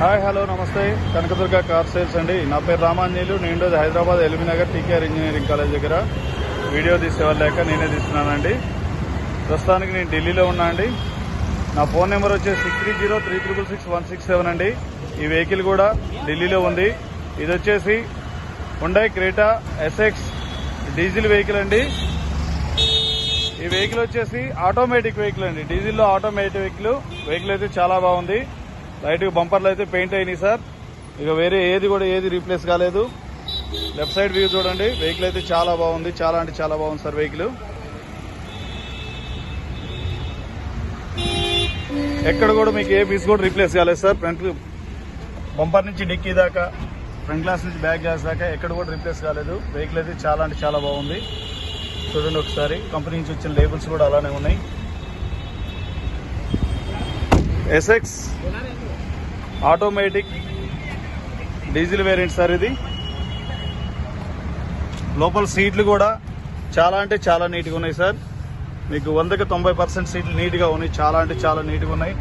Hi hello నమస్తే. Kanakadurga car sales అండి. నా పేరు రామాంజీలు నేను Hyderabad LB Nagar TKR engineering college దగ్గర వీడియో తీసేవాళ్ళాక నేనే తీస్తున్నానండి. ప్రస్తుతానికి నేను ఢిల్లీలో ఉన్నా అండి. నా ఫోన్ నెంబర్ వచ్చేసి six three zero three triple six one six seven అండి. ఈ వెహికల్ కూడా ఢిల్లీలో ఉంది. ఇది వచ్చేసి Hyundai Creta SX diesel vehicle అండి. ఈ వెహికల్ వచ్చేసి ఆటోమేటిక్ వెహికల్ అండి. డీజిల్లో ఆటోమేటిక్ వెహికల్. వెహికల్ అయితే చాలా బాగుంది. లైట్ బంపర్లు అయితే పెయింట్ అయినాయి సార్. ఇక వేరే ఏది కూడా ఏది రీప్లేస్ కాలేదు. లెఫ్ట్ సైడ్ వ్యూ చూడండి. వెహికల్ అయితే చాలా బాగుంది. చాలా అంటే చాలా బాగుంది సార్ వెహికల్. ఎక్కడ కూడా మీకు ఏ పీస్ కూడా రీప్లేస్ కాలేదు సార్. ఫ్రంట్ బంపర్ నుంచి డిక్కీ దాకా ఫ్రంట్ గ్లాస్ నుంచి బ్యాక్ గ్లాస్ దాకా ఎక్కడ కూడా రీప్లేస్ కాలేదు. వెహికల్ అయితే చాలా అంటే చాలా బాగుంది. చూడండి ఒకసారి. కంపెనీ నుంచి వచ్చిన లేబుల్స్ కూడా అలానే ఉన్నాయి. SX automatic diesel variant sir ఇది. లోపల సీట్లు కూడా చాలా అంటే చాలా నీట్గా ఉన్నాయి సార్. మీకు వందకి తొంభై పర్సెంట్ సీట్లు నీట్గా ఉన్నాయి. చాలా అంటే చాలా నీట్గా ఉన్నాయి.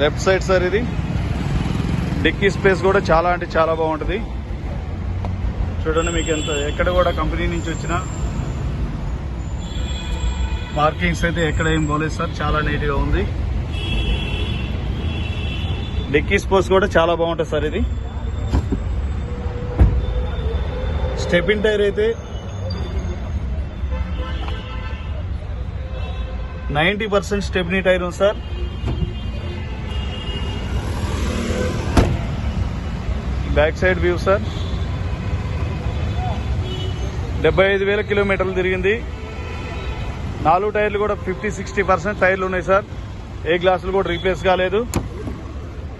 లెఫ్ట్ సైడ్ సార్ ఇది. డిక్కీ స్పేస్ కూడా చాలా అంటే చాలా బాగుంటుంది. చూడండి మీకు ఎంత ఎక్కడ కూడా కంపెనీ నుంచి వచ్చినా మార్కింగ్స్ అయితే ఎక్కడ ఏం పోలేదు సార్ చాలా నీట్గా ఉంది. డిక్కీ స్పోర్ట్స్ కూడా చాలా బాగుంటుంది సార్ ఇది. స్టెపిన్ టైర్ అయితే నైంటీ పర్సెంట్ స్టెప్నీ టైర్ ఉంది sir. Back side view sir. డెబ్బై ఐదు వేల కిలోమీటర్లు తిరిగింది. నాలుగు టైర్లు కూడా ఫిఫ్టీ సిక్స్టీ పర్సెంట్ టైర్లు ఉన్నాయి సార్. ఏ గ్లాసులు కూడా రీప్లేస్ కాలేదు.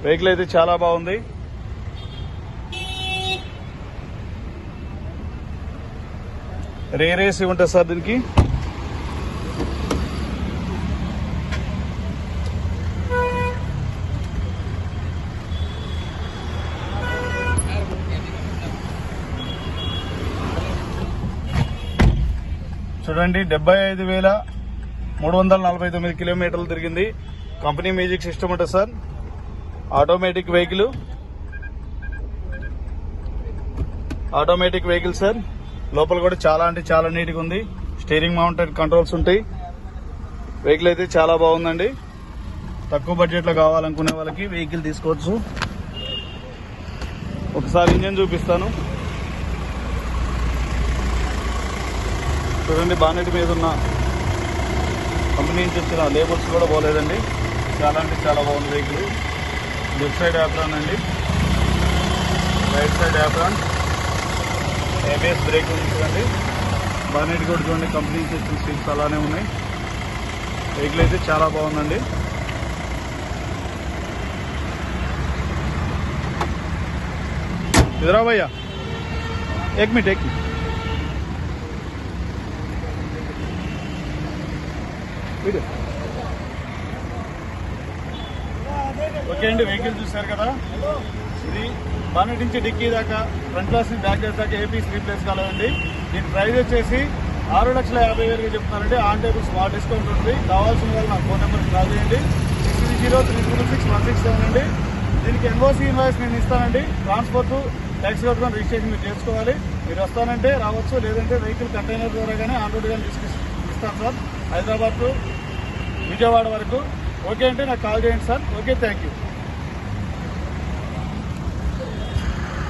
వెహికల్ అయితే చాలా బాగుంది. రేర్ ఏసీ ఉంటుంది సార్ దీనికి. చూడండి డెబ్బై ఐదు వేల మూడు వందల నలభై తొమ్మిది కిలోమీటర్లు తిరిగింది. కంపెనీ మ్యూజిక్ సిస్టమ్ ఉంటుంది sir. Automatic vehicle. Automatic vehicle sir. లోపల కూడా చాలా అంటే చాలా నీట్గా ఉంది. స్టీరింగ్ మౌంటెడ్ కంట్రోల్స్ ఉంటాయి. వెహికల్ అయితే చాలా బాగుందండి. తక్కువ బడ్జెట్లో కావాలనుకునే వాళ్ళకి వెహికల్ తీసుకోవచ్చు. ఒకసారి ఇంజన్ చూపిస్తాను. చూడండి బానెట్ మీద ఉన్న కంపెనీ నుంచి వచ్చిన లేబుల్స్ కూడా పోలేదండి చాలా అంటే చాలా బాగుంది వెహికల్ లెఫ్ట్ సైడ్ యాప్రాన్ అండి right side apron ABS brake ఉంది చూడండి బానెట్ కూడా చూడండి కంపెనీ నుంచి వచ్చిన సీట్స్ అలానే ఉన్నాయి వెహికల్ అయితే చాలా బాగుందండి इधर आओ भैया एक मिनट एक मिनट ఓకే అండి వెహికల్ చూశారు కదా? ఇది బానెట్ నుంచి డిక్కీ దాకా ఫ్రంట్ క్లాస్ నుంచి బ్యాక్ గ్లాస్ దాకా ఏపీస్ ప్లేస్ కాలేదండి. దీని ప్రైస్ వచ్చేసి ఆరు లక్షల యాభై వేలుగా చెప్తున్నారండి. ఆన్ టేబుల్ స్మార్ట్ డిస్కౌంట్ ఉంటుంది కావాల్సిన వాళ్ళు నా ఫోన్ నెంబర్కి కాల్ చేయండి. Six three zero three zero six one six seven అండి. దీనికి ఎన్ఓసి ఇన్వాయిస్ నేను ఇస్తానండి. ట్రాన్స్పోర్ట్ ట్యాక్సీ కట్టుకొని రిజిస్ట్రేషన్ మీరు చేసుకోవాలి. మీరు వస్తానంటే రావచ్చు. లేదంటే వెహికల్ కంటైనర్ ద్వారా కానీ ఆన్ రోడ్ కానీ తీసుకు ఇస్తాను సార్. హైదరాబాద్ టు విజయవాడ వరకు. ఓకే అంటే నాకు కాల్ చేయండి సార్. Okay thank you